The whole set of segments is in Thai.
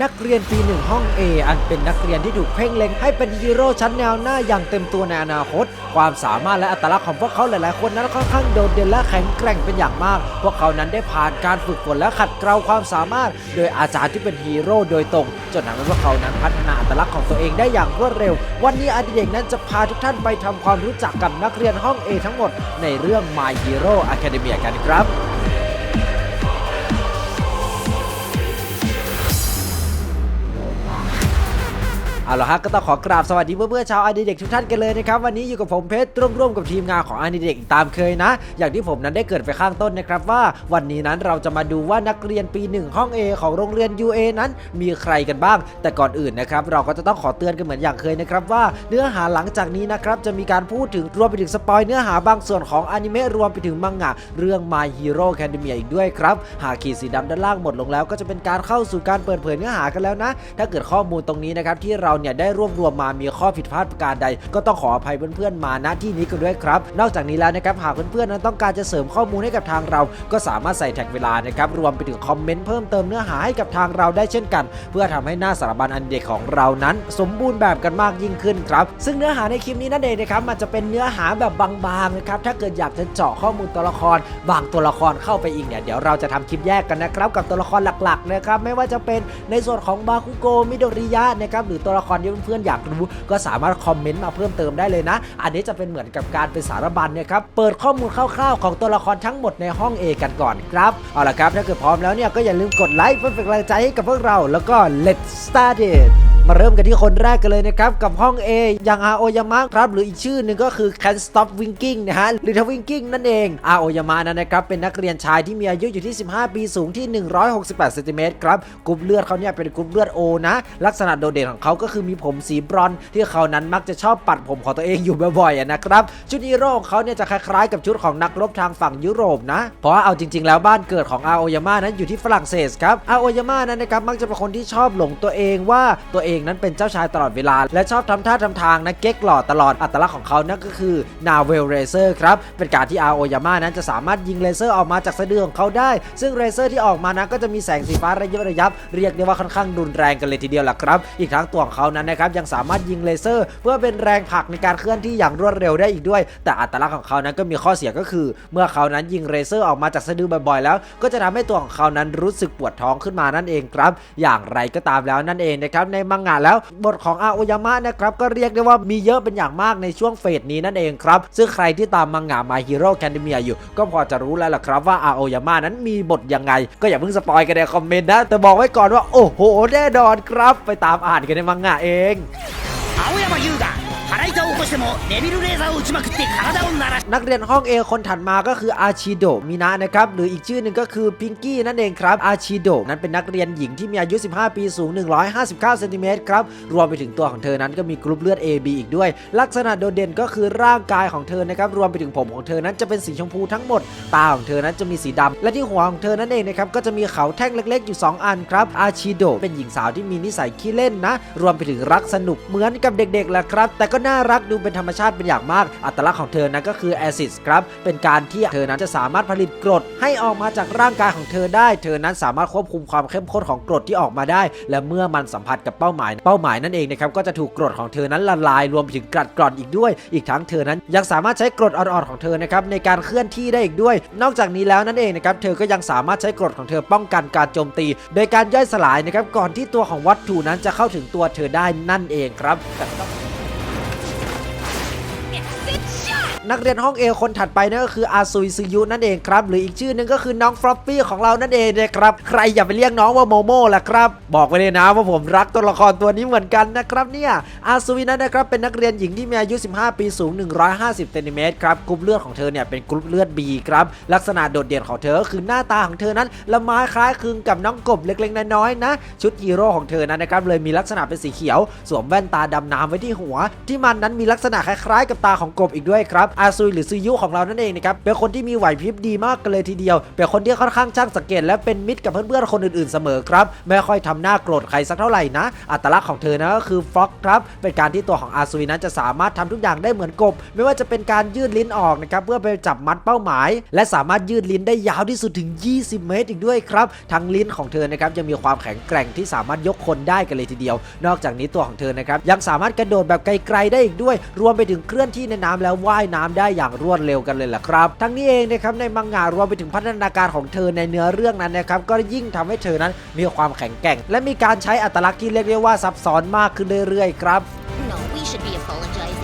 นักเรียนปีหนึ่งห้อง A อันเป็นนักเรียนที่ถูกเพ่งเล็งให้เป็นฮีโร่ชั้นแนวหน้าอย่างเต็มตัวในอนาคต ความสามารถและอัตลักษณ์ของพวกเขาหลายๆ คนนั้นค่อนข้างโดดเด่นและแข็งแกร่งเป็นอย่างมาก พวกเขานั้นได้ผ่านการฝึกฝนและขัดเกลาความสามารถ โดยอาจารย์ที่เป็นฮีโร่โดยตรงจนทำให้พวกเขานั้นพัฒนาอัตลักษณ์ของตัวเองได้อย่างรวดเร็ว วันนี้อดิเด็กนั้นจะพาทุกท่านไปทำความรู้จักกับนักเรียนห้อง A ทั้งหมดในเรื่อง My Hero Academia กันครับ เอาละฮะก็ต้องขอกราบสวัสดีเพื่อนๆชาวอดีเด็กทุกท่านกันเลยนะครับวันนี้อยู่กับผมเพชรร่วมๆกับทีมงานของอดีเด็กตามเคยนะ อย่างที่ผมนั้นได้เกิดไปข้างต้นนะครับว่าวันนี้นั้นเราจะมาดูว่านักเรียนปีหนึ่งห้อง A ของโรงเรียน UA นั้น มีใครกันบ้าง แต่ก่อนอื่นนะครับเราก็จะต้องขอเตือนกันเหมือนอย่างเคยนะครับว่าเนื้อหาหลังจากนี้นะครับจะมีการพูดถึงรวมไปถึงสปอยเนื้อหาบางส่วนของอนิเมะรวมไปถึงมังงะเรื่อง My Hero Academia อีกด้วยครับหากขีดสีดำด้านล่างหมดลงแล้ว ก็จะเป็นการเข้าสู่การเปิดเผยเนื้อหากันแล้วนะ ถ้าเกิดข้อมูลตรงนี้นะครับที่เราเนี่ยได้รวบรวมมามีข้อผิดพลาดประการใด ก็ต้องขออภัยเพื่อนๆมาณที่นี้กันด้วยครับ นอกจากนี้แล้วนะครับหากเพื่อนๆนั้นต้องการจะเสริมข้อมูลให้กับทางเรา ก็สามารถใส่แท็กเวลานะครับรวมไปถึงคอมเมนต์เพิ่มเติมเนื้อหาให้กับทางเราได้เช่นกัน เพื่อทำให้หน้าสารบัญอันเด็กของเรานั้น สมบูรณ์แบบกันมากยิ่งขึ้นครับซึ่งเนื้อหาในคลิปนี้นั่นเองนะครับมันจะเป็นเนื้อหาแบบบางๆนะครับถ้าเกิดอยากจะเจาะข้อมูลตัวละคร บางตัวละครเข้าไปอีกเนี่ยเดี๋ยวเราจะทำคลิปแยกกันนะครับกับตัวละครหลักๆนะครับไม่ว่าจะเป็นในส่วนของบาคุโกมิโดริยะนะครับหรือตัวละครที่เพื่อนๆอยากรู้ก็สามารถคอมเมนต์มาเพิ่มเติมได้เลยนะ อันนี้จะเป็นเหมือนกับการเป็นสารบัญเนี่ยครับ เปิดข้อมูลคร่าวๆของตัวละครทั้งหมดในห้อง A กันก่อนครับ เอาละครับ ถ้าเกิดพร้อมแล้วเนี่ยก็อย่าลืมกดไลค์เพื่อเป็นกำลังใจให้กับพวกเรา แล้วก็ let's start it มาเริ่มกันที่คนแรกกันเลยนะครับ กับห้อง A อย่างอาโอยามะครับ หรืออีกชื่อหนึ่งก็คือ Can Stop Winking นะฮะหรือถ้า Winking นั่นเองอาโอยามะนั้นนะครับเป็นนักเรียนชายที่มีอายุอยู่ที่ 15 ปีสูงที่ 168เซนติเมตรครับกรุ๊ปเลือดเขาเนี่ยเป็นกรุ๊ปเลือด O นะ ลักษณะโดดเด่นของเขาก็คือมีผมสีบรอนที่เขานั้นมักจะชอบปัดผมของตัวเองอยู่บ่อยๆนะครับชุดฮีโร่ของเขาเนี่ยจะคล้ายๆกับชุดของนักรบทางฝั่งยุโรปนะ เพราะว่าเอาจริง ๆ แล้วบ้านเกิดของอาโอยามะนั้นอยู่ที่ฝรั่งเศสครับอาโอยามะนั้นนะครับมักจะเป็นคนที่ชอบหลงตัวเองว่าตัวเองนั้นเป็นเจ้าชายตลอดเวลา และชอบทำท่าทำทางนะเก๊กหล่อตลอดอัตลักษณ์ของเขานั่นก็คือนาเวลเรเซอร์ครับ เป็นการที่อาโอยามะนั้นจะสามารถยิงเลเซอร์ออกมาจากสะดือของเขาได้ ซึ่งเลเซอร์ที่ออกมานั้นก็จะมีแสงสีฟ้าระยิบระยับ เรียกได้ว่าค่อนข้างรุนแรงกันเลยทีเดียวล่ะครับ อีกทั้งตัวของเขานั้นนะครับยังสามารถยิงเลเซอร์ เพื่อเป็นแรงผลักในการเคลื่อนที่อย่างรวดเร็วได้อีกด้วย แต่อัตลักษณ์ของเขานั้นก็มีข้อเสียก็คือ เมื่อเขานั้นยิงเลเซอร์ออกมาจากสะดือบ่อยๆแล้ว ก็จะทำให้ตัวของเขานั้นรู้สึกปวดท้องขึ้นมานั่นเองครับ อย่างไรก็ตามแล้วนั่นเองนะครับในมังงะแล้วบทของอาโอยามะนะครับก็เรียกได้ว่ามีเยอะเป็นอย่างมากในช่วงเฟสนี้นั่นเองครับซึ่งใครที่ตามมังงะ My Hero Academia อยู่ ก็พอจะรู้แล้วล่ะครับว่าอาโอยามะนั้นมีบทยังไง ก็อย่าเพิ่งสปอยกันในคอมเมนต์นะแต่บอกไว้ก่อนว่าโอ้โหแน่นอนครับ ไปตามอ่านกันในมังงะเอง 青山優雅腹板を起こしてもデビルレーザーを打ちまくって体を鳴らし นักเรียนห้อง A คนถัดมาก็คืออาชิโดมินะนะครับหรืออีกชื่อหนึ่งก็คือพิงกี้นั่นเองครับอาชิโดนั้นเป็นนักเรียนหญิงที่มีอายุ 15 ปีสูง 159เซนติเมตรครับรวมไปถึงตัวของเธอนั้นก็มีกรุ๊ปเลือด AB อีกด้วย ลักษณะโดดเด่นก็คือร่างกายของเธอนะครับรวมไปถึงผมของเธอนั้นจะเป็นสีชมพูทั้งหมด ตาของเธอนั้นจะมีสีดำและที่หัวของเธอนั่นเองนะครับก็จะมีเขาแท่งเล็กๆอยู่ 2 อันครับอาชิโดเป็นหญิงสาวที่มีนิสัยขี้เล่นนะ รวมไปถึงรักสนุกเหมือนกับเด็กๆแหละครับ แต่ก็น่ารักดูเป็นธรรมชาติเป็นอย่างมาก อัตลักษณ์ของเธอนั้นก็คือแอซิดครับ เป็นการที่เธอนั้นจะสามารถผลิตกรดให้ออกมาจากร่างกายของเธอได้ เธอนั้นสามารถควบคุมความเข้มข้นของกรดที่ออกมาได้ และเมื่อมันสัมผัสกับเป้าหมาย เป้าหมายนั่นเองนะครับ ก็จะถูกกรดของเธอนั้นละลายรวมถึงกัดกร่อนอีกด้วย อีกทั้งเธอนั้นยังสามารถใช้กรดอ่อนๆของเธอนะครับในการเคลื่อนที่ได้อีกด้วย นอกจากนี้แล้วนั่นเองนะครับ เธอก็ยังสามารถใช้กรดของเธอป้องกันการโจมตี โดยการย่อยสลายนะครับ ก่อนที่ตัวของวัตถุนั้นจะเข้าถึงตัวเธอได้นั่นเองครับ นักเรียนห้องเอคนถัดไปนั่นก็คืออาซุยซึยุนั่นเองครับหรืออีกชื่อนึงก็คือน้องฟลอปปี้ของเรานั่นเองนะครับใครอย่าไปเรียกน้องว่าโมโม่ล่ะครับ บอกไว้เลยนะว่าผมรักตัวละครตัวนี้เหมือนกันนะครับเนี่ยอาซุยนั้นนะครับเป็นนักเรียนหญิงที่มีอายุ 15 ปีสูง 150เซนติเมตรครับกรุ๊ปเลือดของเธอเนี่ยเป็นกรุ๊ปเลือด B ครับลักษณะโดดเด่นของเธอก็คือหน้าตาของเธอนั้นละไม้คล้ายคลึงกับน้องกบเล็กๆน้อยๆนะ ชุดฮีโร่ของเธอนั้นนะครับเลยมีลักษณะเป็นสีเขียว สวมแว่นตาดำน้ำไว้ที่หัว ที่มันนั้นมีลักษณะคล้ายๆ กับตาของกบอีกด้วยครับอาซุยหรือซุยุของเรานั่นเองนะครับเป็นคนที่มีไหวพริบดีมากกันเลยทีเดียว เป็นคนที่ค่อนข้างช่างสังเกต และเป็นมิตรกับเพื่อนๆคนอื่นๆเสมอครับไม่ค่อยทำหน้าโกรธใครสักเท่าไหร่นะ อัตลักษณ์ของเธอนะก็คือฟ็อกครับเป็นการที่ตัวของอาซุยนั้นจะสามารถทำทุกอย่างได้เหมือนกบ ไม่ว่าจะเป็นการยืดลิ้นออกนะครับเพื่อไปจับมัดเป้าหมาย และสามารถยืดลิ้นได้ยาวที่สุดถึง 20 เมตรอีกด้วยครับทั้งลิ้นของเธอนะครับยังมีความแข็งแกร่งที่สามารถยกคนได้กันเลยทีเดียว นอกจากนี้ตัวของเธอนะครับยังสามารถกระโดดแบบไกลๆได้อีกด้วย รวมไปถึงเคลื่อนที่ในน้ำแล้วว่ายน้ำได้อย่างรวดเร็วกันเลยล่ะครับ ทั้งนี้เองนะครับในมังงะรวมไปถึงพัฒนาการของเธอในเนื้อเรื่องนั้นนะครับก็ยิ่งทำให้เธอนั้นมีความแข็งแกร่ง และมีการใช้อัตลักษณ์ที่เรียกได้ว่าซับซ้อนมากขึ้นเรื่อยๆครับ No, we should be apologizing.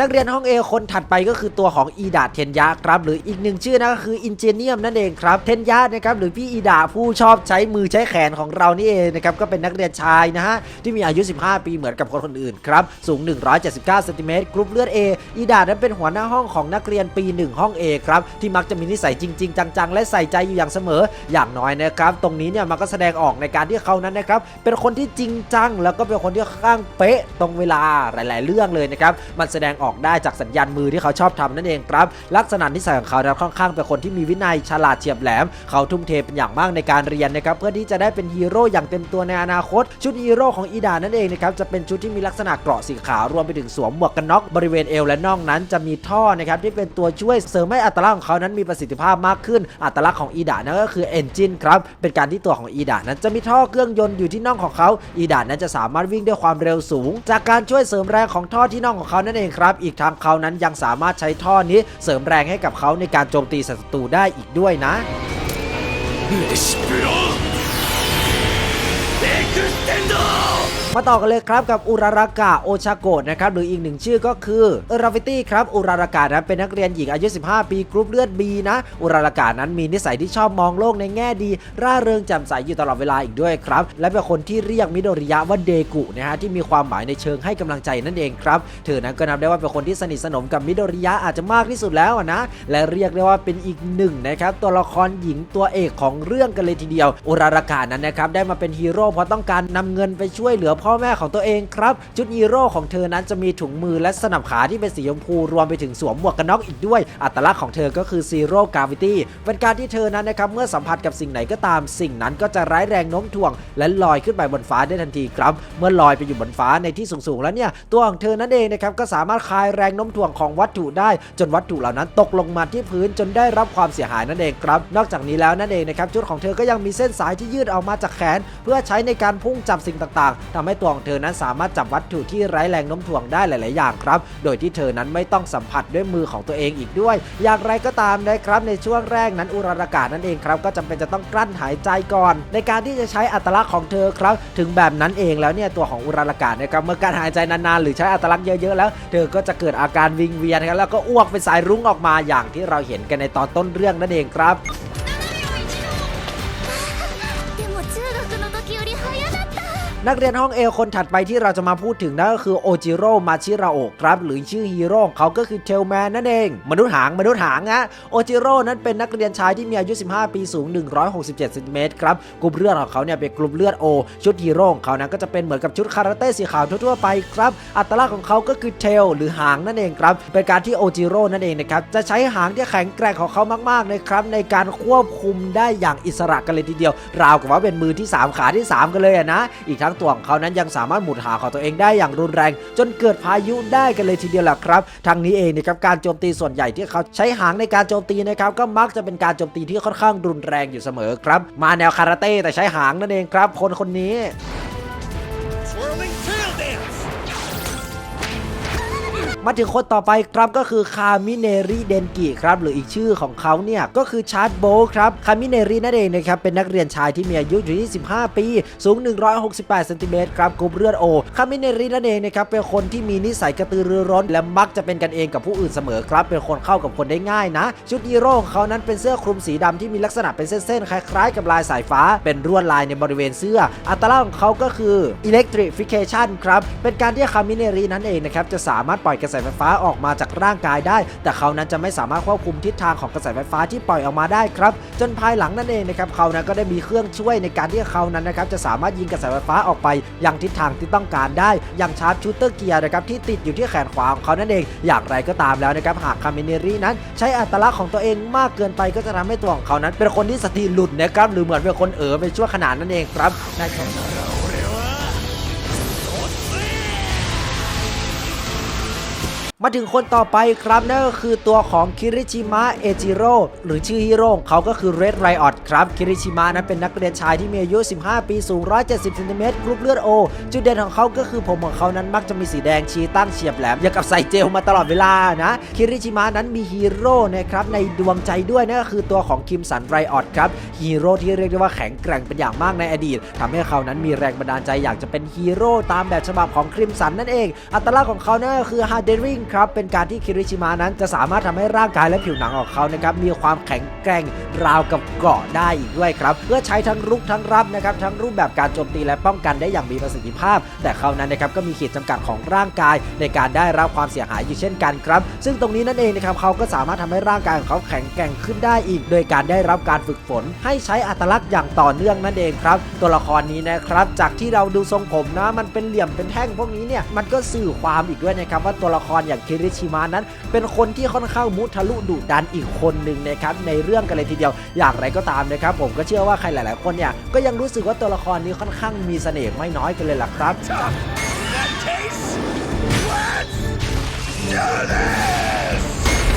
นักเรียนห้อง A คนถัดไปก็คือตัวของอีดาเทนยะครับหรืออีกหนึ่งชื่อนะก็คืออินเจเนียมนั่นเองครับเทนยะนะครับหรือพี่อีดาผู้ชอบใช้มือใช้แขนของเรานี่เองนะครับก็เป็นนักเรียนชายนะฮะที่มีอายุ 15 ปีเหมือนกับคนคนอื่นครับสูง 179เซนติเมตรกรุ๊ปเลือด A อีดานั้นเป็นหัวหน้าห้องของนักเรียนปี 1 ห้อง A ครับที่มักจะมีนิสัยจริง ๆ จังๆ และใส่ใจอยู่อย่างเสมออย่างน้อยนะครับตรงนี้เนี่ยมันก็แสดงออกในการที่เขานั้นนะครับเป็นคนที่จริงจัง แล้วก็เป็นคนที่ข้างเป๊ะตรงเวลาหลาย ๆ เรื่องเลยนะครับมันแสดงออกได้จากสัญญาณมือที่เขาชอบทำนั่นเองครับ ลักษณะนิสัยของเขานั้นค่อนข้างเป็นคนที่มีวินัยฉลาดเฉียบแหลม เขาทุ่มเทเป็นอย่างมากในการเรียนนะครับเพื่อที่จะได้เป็นฮีโร่อย่างเต็มตัวในอนาคต ชุดฮีโร่ของอีดานั่นเองนะครับจะเป็นชุดที่มีลักษณะเกราะสีขาวรวมไปถึงสวมหมวกกันน็อกบริเวณเอวและน่องนั้นจะมีท่อนะครับที่เป็นตัวช่วยเสริมให้อัตลักษณ์ของเขานั้นมีประสิทธิภาพมากขึ้น อัตลักษณ์ของอีดานั่นก็คือเอนจินครับเป็นการที่ตัวของอีดานั้นจะมีท่อเครื่องยนต์อยู่ที่น่องของเขาอีดานั้นจะสามารถวิ่งด้วยความเร็วสูง จากการช่วยเสริมแรงของท่อที่น่องของเขานั่นเองครับอีกทั้งเขานั้นยังสามารถใช้ท่อนี้เสริมแรงให้กับเขาในการโจมตีศัตรูได้อีกด้วยนะเอ็กซ์เตนโด มาต่อกันเลยครับกับอุรารากะโอชาโกะนะครับหรืออีกหนึ่งชื่อก็คือเอราฟิตี้ครับอุรารากะนั้นเป็นนักเรียนหญิงอายุ 15 ปีกรุ๊ปเลือด B นะ อุรารากะนั้นมีนิสัยที่ชอบมองโลกในแง่ดี ร่าเริงแจ่มใสอยู่ตลอดเวลาอีกด้วยครับและเป็นคนที่เรียกมิโดริยะว่าเดกุนะฮะที่มีความหมายในเชิงให้กำลังใจนั่นเองครับเธอนั้นก็นับได้ว่าเป็นคนที่สนิทสนมกับมิโดริยะอาจจะมากที่สุดแล้วนะและเรียกได้ว่าเป็นอีกหนึ่งนะครับตัวละครหญิงตัวเอกของเรื่องกันเลยทีเดียว อุรารากะนั้นนะครับได้มาเป็นฮีโร่เพราะต้องการนำเงินไปช่วยเหลือพ่อแม่ของตัวเองครับชุดฮีโร่ของเธอนั้นจะมีถุงมือและสนับขาที่เป็นสีชมพูรวมไปถึงสวมหมวกกันน็อกอีกด้วย อัตลักษณ์ของเธอก็คือซีโร่กาวิตี้เป็นการที่เธอนั้นนะครับเมื่อสัมผัสกับสิ่งไหนก็ตาม สิ่งนั้นก็จะร้ายแรงโน้มถ่วง และลอยขึ้นไปบนฟ้าได้ทันทีครับ เมื่อลอยไปอยู่บนฟ้าในที่สูงๆแล้วเนี่ยตัวของเธอนั่นเองนะครับก็สามารถคลายแรงโน้มถ่วงของวัตถุได้ จนวัตถุเหล่านั้นตกลงมาที่พื้นจนได้รับความเสียหายนั่นเองครับ นอกจากนี้แล้วนั่นเองนะครับชุดของเธอก็ยังมีเส้นสายที่ยืดออกมาจากแขน เพื่อใช้ในการพุ่งจับสิ่งต่างๆทำให้ตัวของเธอนั้นสามารถจับวัตถุที่ไร้แรงโน้มถ่วงได้หลาย ๆ อย่างครับ โดยที่เธอนั้นไม่ต้องสัมผัสด้วยมือของตัวเองอีกด้วย อย่างไรก็ตามนะครับในช่วงแรกนั้นอุรารากาศนั่นเองครับก็จำเป็นจะต้องกลั้นหายใจก่อน ในการที่จะใช้อัตลักษณ์ของเธอครับ ถึงแบบนั้นเองแล้วเนี่ยตัวของอุรารากาศนะครับเมื่อการหายใจนาน ๆ หรือใช้อัตลักษณ์เยอะ ๆ แล้ว เธอก็จะเกิดอาการวิงเวียนครับแล้วก็อ้วกเป็นสายรุ้งออกมาอย่างที่เราเห็นกันในตอนต้นเรื่องนั่นเองครับ นักเรียนห้องเอคนถัดไปที่เราจะมาพูดถึงนั่นก็คือโอจิโร่มาชิราโอะครับ หรือชื่อฮีโร่เขาก็คือเทลแมนนั่นเอง มนุษย์หางมนุษย์หางนะโอจิโร่นั้นเป็นนักเรียนชายที่มีอายุ 15 ปีสูง 167เซนติเมตรครับกลุ่มเลือดของเขาเนี่ยเป็นกลุ่มเลือดโอชุดฮีโร่ของเขานั้นก็จะเป็นเหมือนกับชุดคาราเต้สีขาวทั่วๆไปครับอัตลักษณ์ของเขาก็คือเทลหรือหางนั่นเองครับเป็นการที่โอจิโร่นั่นเองนะครับจะใช้หางที่แข็งแกร่งของเขามากๆเลยครับในการควบคุมได้อย่างอิสระกันเลยทีเดียว ราวกับว่าเป็นมือที่ 3 ขาที่ 3 กันเลยนะอีกทั้งตัวของเขานั้นยังสามารถหมุนหาของตัวเองได้อย่างรุนแรง จนเกิดพายุได้กันเลยทีเดียวแหละครับทางนี้เองนะครับการโจมตีส่วนใหญ่ที่เขาใช้หางในการโจมตีนะครับก็มักจะเป็นการโจมตีที่ค่อนข้างรุนแรงอยู่เสมอครับ มาแนวคาราเต้แต่ใช้หางนั่นเองครับ คนคนนี้ มาถึงคนต่อไปครับก็คือคามิเนริเดนกิครับหรืออีกชื่อของเขาเนี่ยก็คือชาร์ดโบลครับคามิเนรินั่นเองนะครับเป็นนักเรียนชายที่มีอายุอยู่ที่ 15 ปี สูง 168เซนติเมตรครับกรุ๊ปเลือดโอคามิเนรินั่นเองนะครับเป็นคนที่มีนิสัยกระตือรือร้น และมักจะเป็นกันเองกับผู้อื่นเสมอครับ เป็นคนเข้ากับคนได้ง่ายนะ ชุดฮีโร่ของเขานั้นเป็นเสื้อคลุมสีดำที่มีลักษณะเป็นเส้นๆคล้ายๆ กับลายสายฟ้า เป็นลวดลายในบริเวณเสื้อ อัตลักษณ์ของเขาก็คือ electrification ครับเป็นการที่คามิเนรินั่นเองนะครับจะสามารถปล่อยกระระแสไฟฟ้าออกมาจากร่างกายได้ แต่เขานั้นจะไม่สามารถควบคุมทิศทางของกระแสไฟฟ้าที่ปล่อยออกมาได้ครับ จนภายหลังนั่นเองนะครับเขานั้นก็ได้มีเครื่องช่วยในการที่เขานั้นนะครับจะสามารถยิงกระแสไฟฟ้าออกไปยังทิศทางที่ต้องการได้ อย่างชาร์ปชูเตอร์เกียร์นะครับที่ติดอยู่ที่แขนขวาของเขานั่นเอง อย่างไรก็ตามแล้วนะครับหากคาเมเนรีนั้น ใช้อัตลักษณ์ของตัวเองมากเกินไปก็จะทำให้ตัวของเขานั้น เป็นคนที่สติหลุดนะครับหรือเหมือนเป็นคนเอ๋อไปชั่วขนาดนั่นเองครับในม มาถึงคนต่อไปครับนั่นก็คือตัวของคิริชิมะเอจิโร่หรือชื่อฮีโร่เขาก็คือเรดไรออดครับคิริชิมะนั้นเป็นนักเรียนชายที่มีอายุ 15 ปีสูง 170ซนติเมตรกรุ๊ปเลือดโอ จุดเด่นของเขาก็คือผมของเขานั้นมักจะมีสีแดงชี้ตั้งเฉียบแหลมอย่างกับใส่เจลมาตลอดเวลานะคิริชิมะนั้นมีฮีโร่นะครับในดวงใจด้วยนั่นก็คือตัวของคิมสันไรออดครับฮีโร่ที่เรียกได้ว่าแข็งแกร่งเป็นอย่างมากในอดีตทำให้เขานั้นมีแรงบันดาลใจอยากจะเป็นฮีโร่ตามแบบฉบับของคริมสันนั่นเอง อัตลักษณ์ของเขานั่นก็คือฮาร์เดริงครับเป็นการที่คิริชิมะนั้นจะสามารถทำให้ร่างกายและผิวหนังของเขานะครับมีความแข็งแกร่งราวกับเกราะได้อีกด้วยครับ เพื่อใช้ทั้งรุกทั้งรับนะครับทั้งรูปแบบการโจมตีและป้องกันได้อย่างมีประสิทธิภาพ แต่เขานั้นนะครับก็มีขีดจำกัดของร่างกาย ในการได้รับความเสียหายอยู่เช่นกันครับ ซึ่งตรงนี้นั่นเองนะครับเขาก็สามารถทำให้ร่างกายของเขาแข็งแกร่งขึ้นได้อีก โดยการได้รับการฝึกฝน ให้ใช้อัตลักษณ์อย่างต่อเนื่องนั่นเองครับ ตัวละครนี้นะครับ จากที่เราดูทรงผมนะมันเป็นเหลี่ยมเป็นแท่งพวกนี้เนี่ยมันก็สื่อความอีกด้วยนะครับว่าตัวละครอย่างคิริชิมะนั้น เป็นคนที่ค่อนข้างมุทะลุดุดันอีกคนหนึ่งนะครับในเรื่องกันเลยทีเดียวอย่างไรก็ตามนะครับผมก็เชื่อว่าใครหลาย ๆ คนเนี่ยก็ยังรู้สึกว่าตัวละครนี้ค่อนข้างมีเสน่ห์ไม่น้อยกันเลยล่ะครับ In that case, let's do this!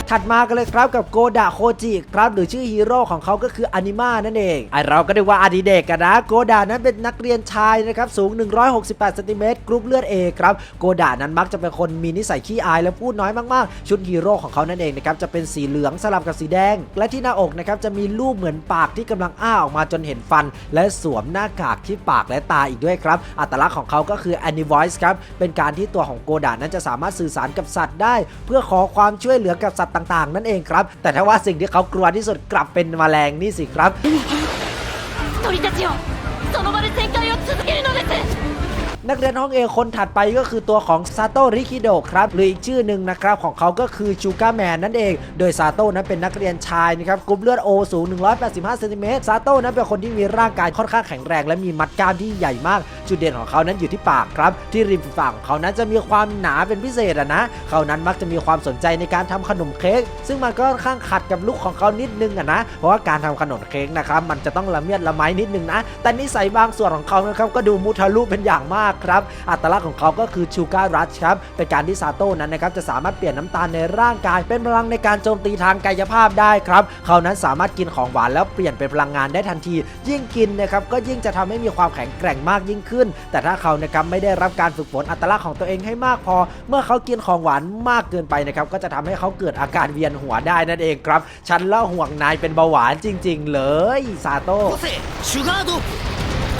ถัดมากันเลยครับกับโกดะโคจิครับหรือชื่อฮีโร่ของเขาก็คืออนิมานั่นเองไอเราก็เรียกว่าอดีเด็กกันนะโกดะนั้นเป็นนักเรียนชายนะครับสูง 168ซนติเมตรกรุ๊ปเลือดเอครับโกดะนั้นมักจะเป็นคนมีนิสัยขี้อายและพูดน้อยมากๆ ชุดฮีโร่ของเขานั่นเองนะครับจะเป็นสีเหลืองสลับกับสีแดง และที่หน้าอกนะครับจะมีรูปเหมือนปากที่กำลังอ้าออกมาจนเห็นฟัน และสวมหน้ากากที่ปากและตาอีกด้วยครับอัตลักษณ์ของเขาก็คือ Any Voice ครับเป็นการที่ตัวของโกดะนั้นจะสามารถสื่อสารกับสัตว์ได้ เพื่อขอความช่วยเหลือกับสัตวต่างๆ นั่นเองครับ แต่ถ้าว่าสิ่งที่เขากลัวที่สุดกลับเป็นแมลงนี่สิครับ นักเรียนห้องเอคนถัดไปก็คือตัวของซาโตะริคิโดครับหรืออีกชื่อหนึ่งนะครับของเขาก็คือชูการ์แมนนั่นเอง โดยซาโตะนั้นเป็นนักเรียนชายนะครับกรุ๊ปเลือดโอสูง 185เซนติเมตรซาโตะนั้นเป็นคนที่มีร่างกายค่อนข้างแข็งแรงและมีมัดกล้ามที่ใหญ่มาก จุดเด่นของเขานั้นอยู่ที่ปากครับ ที่ริมฝีปากของเขานั้นจะมีความหนาเป็นพิเศษอะนะ เขานั้นมักจะมีความสนใจในการทำขนมเค้กซึ่งมันก็ค่อนข้างขัดกับลุคของเขานิดนึงอะนะ เพราะว่าการทำขนมเค้กนะครับมันจะต้องละเมียดละไมนิดนึงนะ แต่นิสัยบางส่วนของเขานะครับก็ดูมุทะลุเป็นอย่างมากครับ อัตลักษณ์ของเขาก็คือชูการ์รัชครับ เป็นการที่ซาโต้นั้นนะครับจะสามารถเปลี่ยนน้ำตาลในร่างกาย เป็นพลังในการโจมตีทางกายภาพได้ครับ เขานั้นสามารถกินของหวานแล้วเปลี่ยนเป็นพลังงานได้ทันที ยิ่งกินนะครับก็ยิ่งจะทำให้มีความแข็งแกร่งมากยิ่งขึ้น แต่ถ้าเขานะครับไม่ได้รับการฝึกฝนอัตลักษณ์ของตัวเองให้มากพอ เมื่อเขากินของหวานมากเกินไปนะครับก็จะทำให้เขาเกิดอาการเวียนหัวได้นั่นเองครับ ฉันเล่าห่วงนายเป็นเบาหวานจริง ๆ เลยซาโต้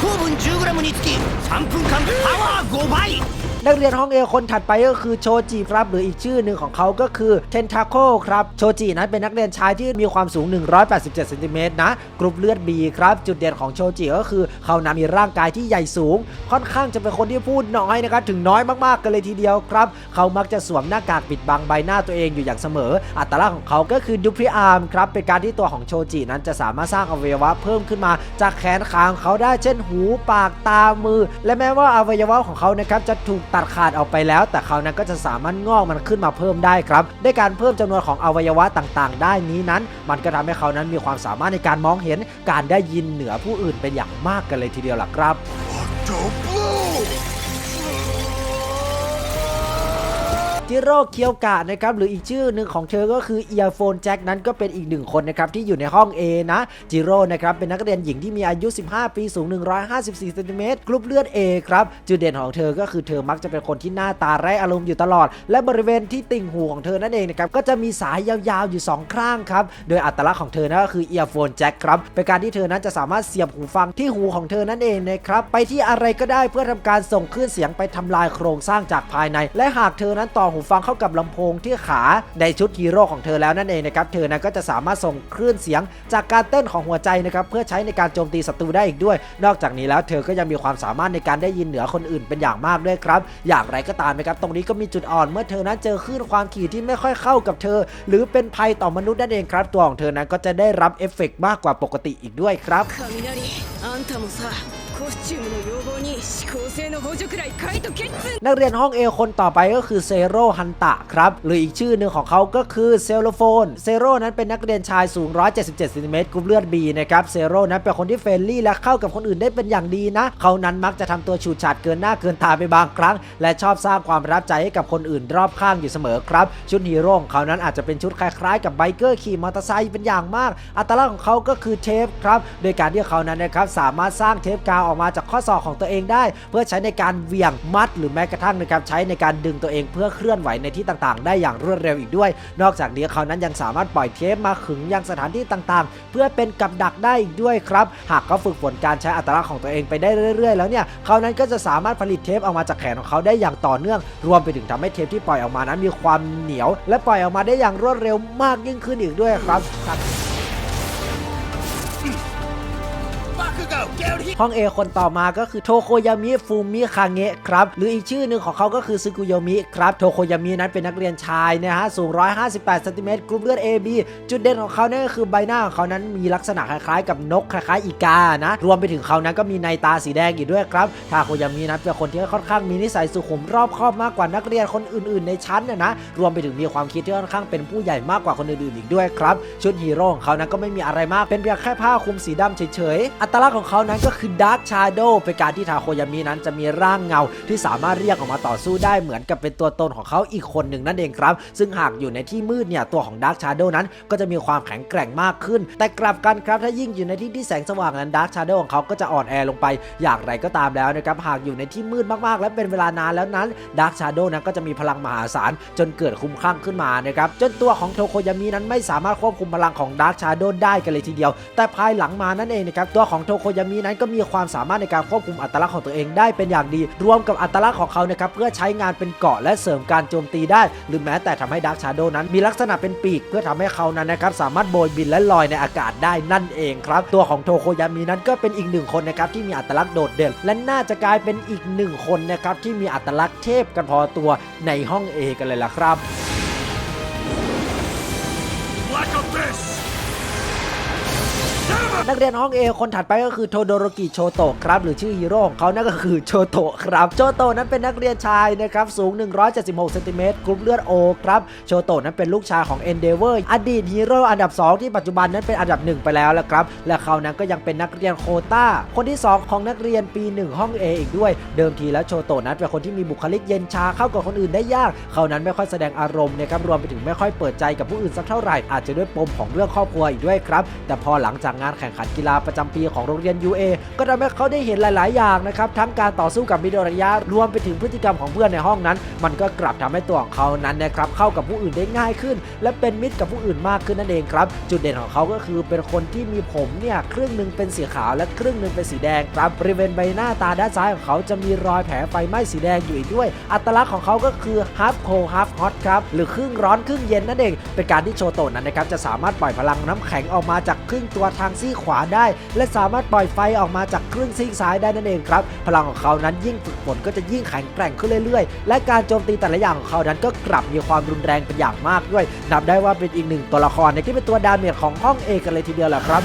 糖分 10g につき3分間パワー5倍。 นักเรียนห้องเอคนถัดไปก็คือโชจิครับหรืออีกชื่อหนึ่งของเขาก็คือเทนทาโคครับโชจินั้นเป็นนักเรียนชายที่มีความสูง 187เซนติเมตรนะกรุ๊ปเลือด B ครับจุดเด่นของโชจิก็คือเขานั้นมีร่างกายที่ใหญ่สูง ค่อนข้างจะเป็นคนที่พูดน้อยนะครับถึงน้อยมากๆกันเลยทีเดียวครับ เขามักจะสวมหน้ากากปิดบังใบหน้าตัวเองอยู่อย่างเสมอ อัตลักษณ์ของเขาก็คือดูพริอาร์มครับเป็นการที่ตัวของโชจินั้นจะสามารถสร้างอวัยวะเพิ่มขึ้นมา จากแขนขาของเขาได้เช่นหูปากตามือ และแม้ว่าอวัยวะของเขานะครับจะถูกตัดขาดออกไปแล้ว แต่เขานั้นก็จะสามารถงอกมันขึ้นมาเพิ่มได้ครับด้วยการเพิ่มจำนวนของอวัยวะต่างๆ ได้นี้นั้น มันก็ทำให้เขานั้นมีความสามารถในการมองเห็นการได้ยินเหนือผู้อื่นเป็นอย่างมากกันเลยทีเดียวล่ะครับ จิโร่เคียวกะนะครับหรืออีกชื่อหนึ่งของเธอก็คือเอียโฟนแจ็คนั้นก็เป็นอีกหนึ่งคนนะครับที่อยู่ในห้อง A นะจิโร่นะครับเป็นนักเรียนหญิงที่มีอายุ 15 ปีสูง 154เซนติเมตรกรุ๊ปเลือด A ครับจุดเด่นของเธอก็คือเธอมักจะเป็นคนที่หน้าตาไร้อารมณ์อยู่ตลอด และบริเวณที่ติ่งหูของเธอนั่นเองนะครับก็จะมีสายยาวๆอยู่ 2 ข้างครับโดยอัตลักษณ์ของเธอนั่นก็คือเอียโฟนแจ็คครับเป็นการที่เธอนั้นจะสามารถเสียบหูฟังที่หูของเธอนั่นเองนะครับไปที่อะไรก็ได้เพื่อทำการส่งคลื่นเสียงไปทำลายโครงสร้างจากภายใน และหากเธอนั้นต่อหูฟังเข้ากับลำโพงที่ขาในชุดฮีโร่ของเธอแล้วนั่นเองนะครับ เธอนั้นก็จะสามารถส่งคลื่นเสียงจากการเต้นของหัวใจนะครับเพื่อใช้ในการโจมตีศัตรูได้อีกด้วย นอกจากนี้แล้วเธอก็ยังมีความสามารถในการได้ยินเหนือคนอื่นเป็นอย่างมากด้วยครับ อย่างไรก็ตามนะครับตรงนี้ก็มีจุดอ่อนเมื่อเธอนั้นเจอคลื่นความขี่ที่ไม่ค่อยเข้ากับเธอ หรือเป็นภัยต่อมนุษย์นั่นเองครับ ตัวของเธอนั้นก็จะได้รับเอฟเฟกมากกว่าปกติอีกด้วยครับ コスチュームの要望に指向性の補助くらい書いとけっつん นักเรียนห้อง A คนต่อไปก็คือเซโรฮันตะครับ หรืออีกชื่อหนึ่งของเขาก็คือเซโลโฟนเซโรนั้นเป็นนักเรียนชายสูง 177ซนติเมตรกรุ๊ปเลือด B นะครับเซโรนั้นเป็นคนที่เฟรนลี่และเข้ากับคนอื่นได้เป็นอย่างดีนะ เขานั้นมักจะทำตัวฉูดฉาดเกินหน้าเกินตาไปบางครั้ง และชอบสร้างความประทับใจให้กับคนอื่นรอบข้างอยู่เสมอครับ ชุดฮีโร่ของเขานั้นอาจจะเป็นชุดคล้ายๆกับไบเกอร์ขี่มอเตอร์ไซค์เป็นอย่างมาก อัตลักษณ์ของเขาก็คือเทปครับ โดยการที่เขานั้นนะครับสามารถสร้างเทปกาว ออกมาจากข้อศอกของตัวเองได้ เพื่อใช้ในการเวี่ยงมัด หรือแม้กระทั่งนะครับใช้ในการดึงตัวเองเพื่อเคลื่อนไหวในที่ต่างๆ ได้อย่างรวดเร็วอีกด้วย นอกจากนี้เขานั้นยังสามารถปล่อยเทปมาขึงยังสถานที่ต่างๆ เพื่อเป็นกับดักได้อีกด้วยครับหากเขาฝึกฝนการใช้อัตลักษณ์ของตัวเองไปได้เรื่อย ๆ แล้วเนี่ยเขานั้นก็จะสามารถผลิตเทปออกมาจากแขนของเขาได้อย่างต่อเนื่อง รวมไปถึงทำให้เทปที่ปล่อยออกมานั้นมีความเหนียว และปล่อยออกมาได้อย่างรวดเร็วมากยิ่งขึ้นอีกด้วยครับ ห้อง A คนต่อมาก็คือโทโคยามิฟูมิคาเงะครับหรืออีกชื่อหนึ่งของเขาก็คือซึกุโยมิครับโทโคยามินั้นเป็นนักเรียนชายนะฮะสูง 158ซนติเมตรกรุ๊ปเลือด AB จุดเด่นของเขาเนี่ยก็คือใบหน้าของเขานั้นมีลักษณะคล้ายๆ กับนกคล้ายๆอีกานะรวมไปถึงเขานั้นก็มีในตาสีแดงอีกด้วยครับทาโคยามินั้นเป็นคนที่ค่อนข้างมีนิสัยสุขุมรอบคอบมากกว่านักเรียนคนอื่น ๆ ในชั้นนะนะรวมไปถึงมีความคิดที่ค่อนข้างเป็นผู้ใหญ่มากกว่าคนอื่นๆอีกด้วยครับชุดฮีโร่ของเขานั้นก็ไม่มีอะไรมากเป็นเพียงแค่ผ้าคลุมสีดำเฉยๆอัตลักษณ์ของเขานั้นก็คือดาร์ c ชาโดเป็นการที่ทาโคยามินั้นจะมีร่างเงาที่สามารถเรียกออกมาต่อสู้ได้เหมือนกับเป็นตัวตนของเขาอีกคนหนึ่งนั่นเองครับ ซึ่งหากอยู่ในที่มืดเนี่ยตัวของดาร์ c ชาโดนั้นก็จะมีความแข็งแกร่งมากขึ้น แต่กลับกันครับถ้ายิ่งอยู่ในที่ที่แสงสว่างนั้นดาร์ c ชาโดของเขาก็จะอ่อนแอลงไปอย่างไรก็ตามแล้วนะครับหากอยู่ในที่มืดมากๆ และเป็นเวลานานแล้วนั้นดาร์ c ชาโดนั้นก็จะมีพลังมหาศาลจนเกิดคุ้มคลั่งขึ้นมานะครับจนตัวของโทโคยามินั้นไม่สามารถควบคุมพลังของดาร์ c ชาโดได้กันเลยทีเดียว แต่ภายหลังมานั่นเองนะครับตัวของโทโคยามินั้นก็มีความสามารถในการควบคุมอัตลักษณ์ของตัวเองได้เป็นอย่างดี รวมกับอัตลักษณ์ของเขานะครับเพื่อใช้งานเป็นเกราะและเสริมการโจมตีได้ หรือแม้แต่ทำให้ดาร์ c ชาโดนั้น มีลักษณะเป็นปีก เพื่อทำให้เขานั้นนะครับสามารถโบยบินและลอยในอากาศได้นั่นเองครับ ตัวของโทโคยามินั้นก็เป็นอีกหนึ่งคนนะครับที่มีอัตลักษณ์โดดเด่น และน่าจะกลายเป็นอีกหนึ่งคนนะครับที่มีอัตลักษณ์เทพกันพอตัวในห้อง A กันเลยล่ะครับ Black Abyss! นักเรียนห้อง A คนถัดไปก็คือโทโดโรกิโชโตะครับ หรือชื่อฮีโร่ของเขานั่นก็คือโชโตะครับ โชโตะนั้นเป็นนักเรียนชายนะครับ สูง 176เซนติเมตรกรุ๊ปเลือดโอครับ โชโตะนั้นเป็นลูกชายของ Endeavor อดีตฮีโร่อันดับ 2 ที่ปัจจุบันนั้นเป็นอันดับ 1 ไปแล้วแล้วครับ และเขานั้นก็ยังเป็นนักเรียนโคต้า คนที่ 2 ของนักเรียนปี 1 ห้อง A อีกด้วย เดิมทีแล้วโชโตะนั้นเป็นคนที่มีบุคลิกเย็นชาเข้ากับคนอื่นได้ยาก เขานั้นไม่ค่อยแสดงอารมณ์นะครับรวมไปถึงไม่ค่อยเปิดใจกับผู้อื่นสักเท่าไหร่อาจจะด้วยปมของเรื่องครอบครัวอีกด้วยครับแต่พอหลังจากงานข่งขันกีฬาประจำปีของโรงเรียน UA ก็ทำให้เขาได้เห็นหลาย ๆ อย่างนะครับ ทั้งการต่อสู้กับมิโดระยะรวมไปถึงพฤติกรรมของเพื่อนในห้องนั้น มันก็กลับทำให้ตัวของเขานั้นนะครับเข้ากับผู้อื่นได้ง่ายขึ้น และเป็นมิตรกับผู้อื่นมากขึ้นนั่นเองครับ จุดเด่นของเขาก็คือเป็นคนที่มีผมเนี่ยครึ่งหนึ่งเป็นสีขาวและครึ่งหนึ่งเป็นสีแดงครับบริเวณใบหน้าตาด้านซ้ายของเขาจะมีรอยแผลไฟไหม้สีแดงอยู่อีกด้วย อัตลักษณ์ของเขาก็คือ half cold half hot ครับหรือครึ่งร้อนครึ่งเย็นนั่นเองเป็นการที่โชโตะนั้นนะครับจะสามารถปล่อยพลังน้ำแข็งออกมาจากครึ่งตัวทางซีกขวาได้ และสามารถปล่อยไฟออกมาจากครึ่งซีกซ้ายได้นั่นเองครับ พลังของเขานั้นยิ่งฝึกฝนก็จะยิ่งแข็งแกร่งขึ้นเรื่อยๆ และการโจมตีแต่ละอย่างของเขานั้นก็กลับมีความรุนแรงเป็นอย่างมากด้วย นับได้ว่าเป็นอีกหนึ่งตัวละครในที่เป็นตัวดาเมจของห้องเอกันเลยทีเดียวแหละครับ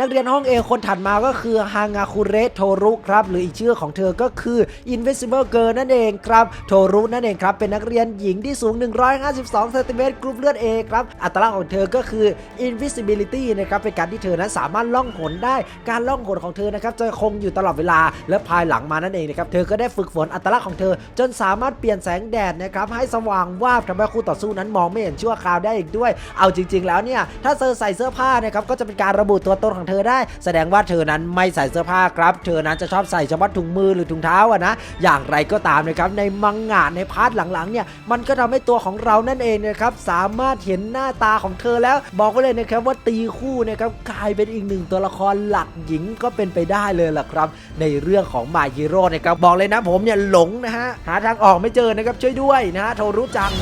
นักเรียนห้อง A คนถัดมาก็คือฮางาคุเรโทรุครับ หรืออีกชื่อของเธอก็คือ Invisible Girl นั่นเองครับ โทรุนั่นเองครับ เป็นนักเรียนหญิงที่สูง 152เซนติเมตรกรุ๊ปเลือด A ครับ อัตลักษณ์ของเธอก็คือ Invisibility นะครับ เป็นการที่เธอนั้นสามารถล่องหนได้ การล่องหนของเธอนะครับจะคงอยู่ตลอดเวลา และภายหลังมานั่นเองนะครับ เธอก็ได้ฝึกฝนอัตลักษณ์ของเธอ จนสามารถเปลี่ยนแสงแดดนะครับให้สว่างวาบทำให้คู่ต่อสู้นั้นมองไม่เห็นชั่วคราวได้อีกด้วย เอาจริง ๆ แล้วเนี่ย ถ้าเธอใส่เสื้อผ้านะครับ ก็จะเป็นการระบุตัวตนของเธอได้ แสดงว่าเธอนั้นไม่ใส่เสื้อผ้าครับ เธอนั้นจะชอบใส่เฉพาะถุงมือหรือถุงเท้าอะนะ อย่างไรก็ตามนะครับในมังงะในพาร์ทหลังๆเนี่ยมันก็ทำให้ตัวของเรานั่นเองนะครับสามารถเห็นหน้าตาของเธอแล้ว บอกไว้เลยนะครับว่าตีคู่นะครับกลายเป็นอีกหนึ่งตัวละครหลักหญิงก็เป็นไปได้เลยล่ะครับ ในเรื่องของมาฮีโร่นะครับบอกเลยนะผมเนี่ยหลงนะฮะหาทางออกไม่เจอนะครับช่วยด้วยนะฮะโทรรู้จัง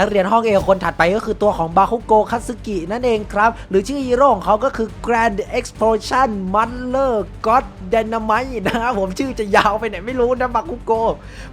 นักเรียนห้องเอคนถัดไปก็คือตัวของบาคุโกคัตสึกินั่นเองครับ หรือชื่อฮีโร่ของเขาก็คือ Grand Explosion Mother God Dynamite นะครับผมชื่อจะยาวไปไหนไม่รู้นะบาคุโก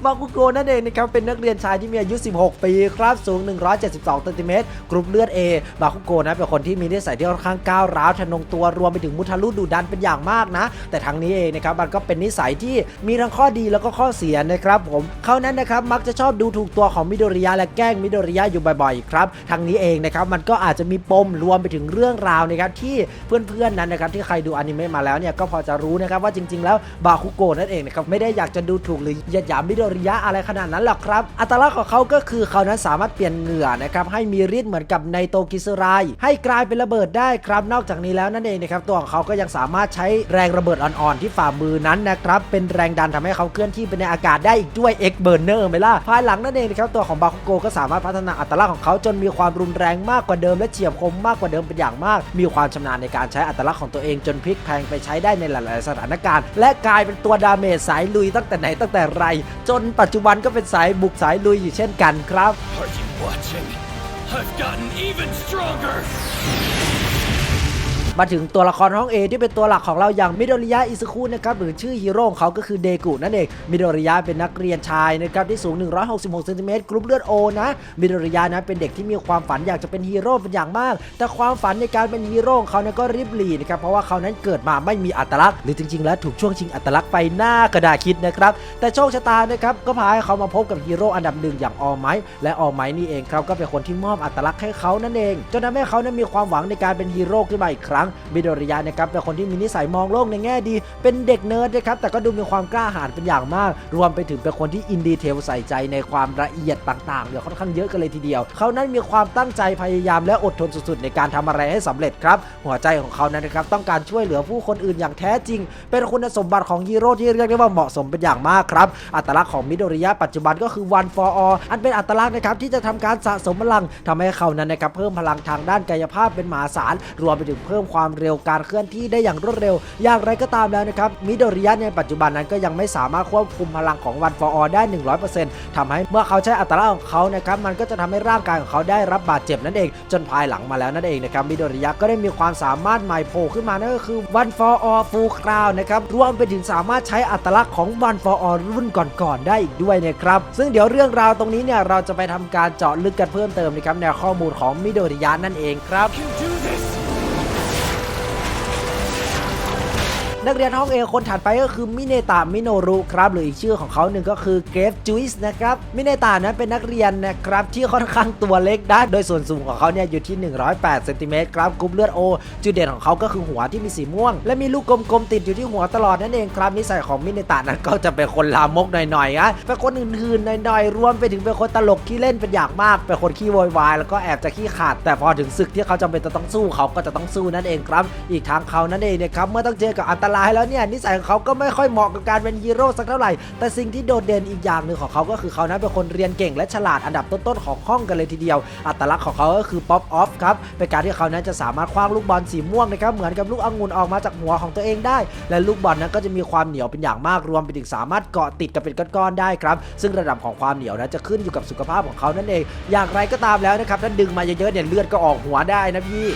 บาคุโกนั่นเองนะครับเป็นนักเรียนชายที่มีอายุ 16 ปีครับสูง 172เซนติเมตรกรุ๊ปเลือด A บาคุโกนะเป็นคนที่มีนิสัยที่ค่อนข้างก้าวร้าวทะนงตัวรวมไปถึงมุทะลุดุดันเป็นอย่างมากนะ แต่ทั้งนี้เองนะครับมันก็เป็นนิสัยที่มีทั้งข้อดีแล้วก็ข้อเสียนะครับผมเขานั้นนะครับมักจะชอบดูถูกตัวของมิโดริยะและแกล้งมิโดริยะอยู่บ่อยๆครับทั้งนี้เองนะครับมันก็อาจจะมีปมรวมไปถึงเรื่องราวนะครับที่เพื่อนๆนั้นนะครับที่ใครดูอนิเมะมาแล้วเนี่ยก็พอจะรู้นะครับว่าจริง ๆ แล้วบาคุโกะนั่นเองนะครับไม่ได้อยากจะดูถูกหรือเหยียดหยามมิโดริยะอะไรขนาดนั้นหรอกครับ อัตลักษณ์ของเขาก็คือเขานั้นสามารถเปลี่ยนเหงื่อนะครับให้มีฤทธิ์เหมือนกับในโตกิซึไรให้กลายเป็นระเบิดได้ครับนอกจากนี้แล้วนั่นเองนะครับตัวของเขาก็ยังสามารถใช้แรงระเบิดอ่อนๆที่ฝ่ามือนั้นนะครับเป็นแรงดันทำให้เขาเคลื่อนที่ไปในอากาศได้อีกด้วย X Burner ไหมล่ะภายหลังนั่นเองนะครับตัวของบาคุโกก็สามารถพัฒนาอัตลักษณ์ของเขาจนมีความรุนแรงมากกว่าเดิมและเฉียบคมมากกว่าเดิมเป็นอย่างมาก มีความชำนาญในการใช้อัตลักษณ์ของตัวเองจนพลิกแพงไปใช้ได้ในหลายๆ สถานการณ์ และกลายเป็นตัวดาเมจสายลุยตั้งแต่ไหนตั้งแต่ไร จนปัจจุบันก็เป็นสายบุกสายลุยอยู่เช่นกันครับ Are you watching? I've gotten even stronger! มาถึงตัวละครห้อง A ที่เป็นตัวหลักของเราอย่างมิโดริยะอิซุคุนะครับหรือชื่อฮีโร่ของเขาก็คือเดกุนั่นเองมิโดริยะเป็นนักเรียนชายนะครับที่สูง 166เซนติเมตรกรุ๊ปเลือดโอนะมิโดริยะนะเป็นเด็กที่มีความฝันอยากจะเป็นฮีโร่เป็นอย่างมาก แต่ความฝันในการเป็นฮีโร่ของเขาเนี่ยก็ริบหรี่นะครับเพราะว่าเขานั้นเกิดมาไม่มีอัตลักษณ์หรือจริง ๆ แล้วถูกช่วงชิงอัตลักษณ์ไปหน้ากระดาษคิดนะครับแต่โชคชะตานะครับก็พาให้เขามาพบกับฮีโร่อันดับหนึ่งอย่างออไมและออไมนี่เองครับก็เป็นคนที่มอบอัตลักษณ์ให้เขานั่นเองจนทำให้เขานั้นมีความหวังในการเป็นฮีโร่ขึ้นมาอีกครั้งมิโดริยะนะครับเป็นคนที่มีนิสัยมองโลกในแง่ดี เป็นเด็กเนิร์ดนะครับแต่ก็ดูมีความกล้าหาญเป็นอย่างมาก รวมไปถึงเป็นคนที่อินดีเทลใส่ใจในความละเอียดต่างๆเนี่ยค่อนข้างเยอะกันเลยทีเดียว เขานั้นมีความตั้งใจพยายามและอดทนสุดๆ ในการทำอะไรให้สำเร็จครับหัวใจของเขานั้นนะครับต้องการช่วยเหลือผู้คนอื่นอย่างแท้จริง เป็นคุณสมบัติของฮีโร่ที่เรียกได้ว่าเหมาะสมเป็นอย่างมากครับอัตลักษณ์ของมิโดริยะปัจจุบันก็คือ one for all อันเป็นอัตลักษณ์นะครับที่จะทำการสะสมพลังทำให้เขานั้นนะครับเพิ่มพลังทางด้านกายภาพเป็นมหาศาลรวมไปถึงเพิ่มความความเร็วการเคลื่อนที่ได้อย่างรวดเร็ว อย่างไรก็ตามแล้วนะครับ มิโดริยะในปัจจุบันนั้นก็ยังไม่สามารถควบคุมพลังของวันฟอร์ได้ 100%ทำให้เมื่อเขาใช้อัตราของเขานะครับมันก็จะทำให้ร่างกายของเขาได้รับบาดเจ็บนั่นเอง จนภายหลังมาแล้วนั่นเองนะครับมิโดริยะก็ได้มีความสามารถใหม่โผล่ขึ้นมานั่นก็คือ One for All Full Crown นะครับรวมไปถึงสามารถใช้อัตลักษณ์ของ One for All รุ่นก่อนๆได้อีกด้วยนะครับซึ่งเดี๋ยวเรื่องราวตรงนี้เนี่ยเราจะไปทำการเจาะลึกกันเพิ่มเติมนะครับในข้อมูลของมิโดริยะนั่นเองครับ นักเรียนห้องเอคนถัดไปก็คือมิเนตะมิโนรุครับหรืออีกชื่อของเขาหนึ่งก็คือเกรฟจูสนะครับมิเนตะนั้นเป็นนักเรียนนะครับที่ค่อนข้างตัวเล็กนะโดยส่วนสูงของเขาเนี่ยอยู่ที่ 108เซนติเมตรครับกรุ๊ปเลือดโอจุดเด่นของเขาก็คือหัวที่มีสีม่วง และมีลูกกลมๆติดอยู่ที่หัวตลอดนั่นเองครับนิสัยของมิเนตะนั้นก็จะเป็นคนลามกหน่อยๆนะเป็นคนอื่นๆหน่อยๆรวมไปถึงเป็นคนตลกขี้เล่นเป็นอย่างมากเป็นคนขี้โวยวายแล้วก็แอบจะขี้ขาด แต่พอถึงศึกที่เขาจำเป็นจะต้องสู้เขาก็จะต้องสู้นั่นเองครับ อีกทางเขานั่นเองเนี่ยครับเมื่อต้องเจอกับอันตรายแล้วเนี่ยนิสัยของเขาก็ไม่ค่อยเหมาะกับการเป็นฮีโร่สักเท่าไหร่ แต่สิ่งที่โดดเด่นอีกอย่างหนึ่งของเขาก็คือเขานั้นเป็นคนเรียนเก่งและฉลาดอันดับต้นๆของห้องกันเลยทีเดียว อัตลักษณ์ของเขาก็คือป๊อปออฟครับเป็นการที่เขานั้นจะสามารถคว้างลูกบอลสีม่วงนะครับเหมือนกับลูกองุ่นออกมาจากหัวของตัวเองได้ และลูกบอลนั้นก็จะมีความเหนียวเป็นอย่างมากรวมไปถึงสามารถเกาะติดกับเป็นก้อนๆได้ครับ ซึ่งระดับของความเหนียวนั้นจะขึ้นอยู่กับสุขภาพของเขานั่นเอง อย่างไรก็ตามแล้วนะครับถ้าดึงมาเยอะๆเนี่ยเลือดก็ออกหัวได้นะพี่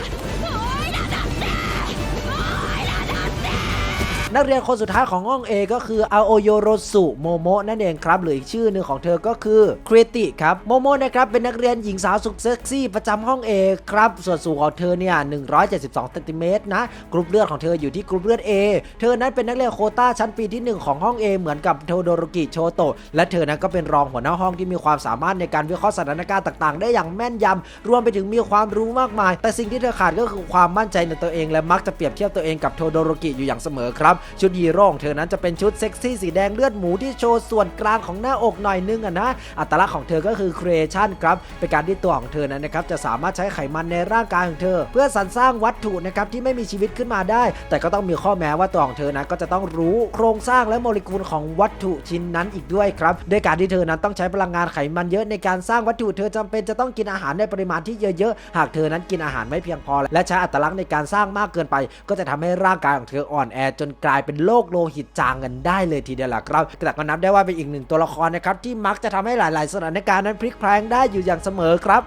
นักเรียนคนสุดท้ายของห้อง A ก็คืออาโอโยโรสุโมโมะนั่นเองครับ หรืออีกชื่อหนึ่งของเธอก็คือคริติครับโมโมนะครับเป็นนักเรียนหญิงสาวสุดเซ็กซี่ประจำห้อง A ครับส่วนสูงของเธอเนี่ย 172เซนติเมตรนะกรุ๊ปเลือดของเธออยู่ที่กรุ๊ปเลือด A เธอนั้นเป็นนักเรียนโคต้าชั้นปีที่ 1 ของห้อง A เหมือนกับโทโดโรกิโชโตะและเธอนั้นก็เป็นรองหัวหน้าห้องที่มีความสามารถในการวิเคราะห์สถานการณ์ต่าง ๆ ได้อย่างแม่นยำรวมไปถึงมีความรู้มากมาย แต่สิ่งที่เธอขาดก็คือความมั่นใจในตัวเองและมักจะเปรียบเทียบตัวเองกับโทโดโรกิอยู่อย่างเสมอครับชุดฮีโร่ของเธอนั้นจะเป็นชุดเซ็กซี่สีแดงเลือดหมูที่โชว์ส่วนกลางของหน้าอกหน่อยนึงอะนะอัตลักษณ์ของเธอก็คือครีเอชั่นครับเป็นการที่ตัวของเธอนั้นนะครับจะสามารถใช้ไขมันในร่างกายของเธอ เพื่อสรรสร้างวัตถุนะครับที่ไม่มีชีวิตขึ้นมาได้ แต่ก็ต้องมีข้อแม้ว่าตัวของเธอนั้นก็จะต้องรู้โครงสร้างและโมเลกุลของวัตถุชิ้นนั้นอีกด้วยครับด้วยการที่เธอนั้นต้องใช้พลังงานไขมันเยอะในการสร้างวัตถุเธอจำเป็นจะต้องกินอาหารในปริมาณที่เยอะๆ หากเธอนั้นกินอาหารไม่เพียงพอ และใช้อัตลักษณ์ในการสร้างมากเกินไป ก็จะทำให้ร่างกายของเธออ่อนแอจนกลายเป็นโรคโลหิตจางกันได้เลยทีเดียวล่ะครับแต่ก็นับได้ว่าเป็นอีกหนึ่งตัวละครนะครับที่มักจะทำให้หลาย ๆ สถานการณ์นั้นพลิกแพลงได้อยู่อย่างเสมอครับ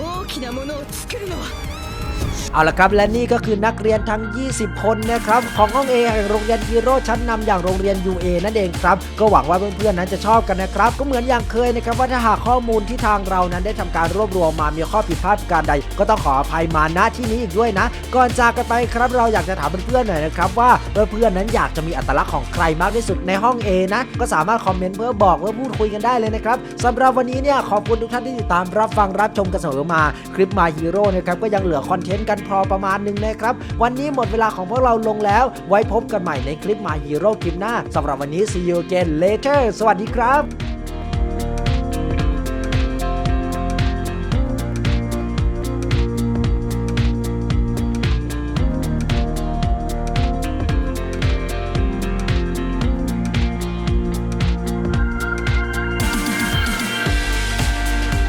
大きなものを作るのは เอาละครับและนี่ก็คือนักเรียนทั้ง 20 คนนะครับของห้อง A แห่งโรงเรียนฮีโร่ชั้นนำอย่างโรงเรียน UA นั่นเองครับก็หวังว่าเพื่อนๆนั้นจะชอบกันนะครับก็เหมือนอย่างเคยนะครับว่าถ้าหากข้อมูลที่ทางเรานั้นได้ทำการรวบรวมมามีข้อผิดพลาดการใด ก็ต้องขออภัยมาณที่นี้อีกด้วยนะ ก่อนจากกันไปครับเราอยากจะถามเพื่อนๆหน่อยนะครับว่าเพื่อนๆนั้นอยากจะมีอัตลักษณ์ของใครมากที่สุดในห้อง A นะก็สามารถคอมเมนต์เพื่อบอกเพื่อพูดคุยกันได้เลยนะครับสำหรับวันนี้เนี่ยขอบคุณทุกท่านที่ติดตามรับฟังรับชมกันเสมอมาคลิปมาฮีโร่นะครับก็ยังเหลือคอนเทนต์กันพอประมาณหนึ่งนะครับ วันนี้หมดเวลาของพวกเราลงแล้ว ไว้พบกันใหม่ในคลิปมาฮีโร่คลิปหน้าสำหรับวันนี้ see you again later สวัสดีครับ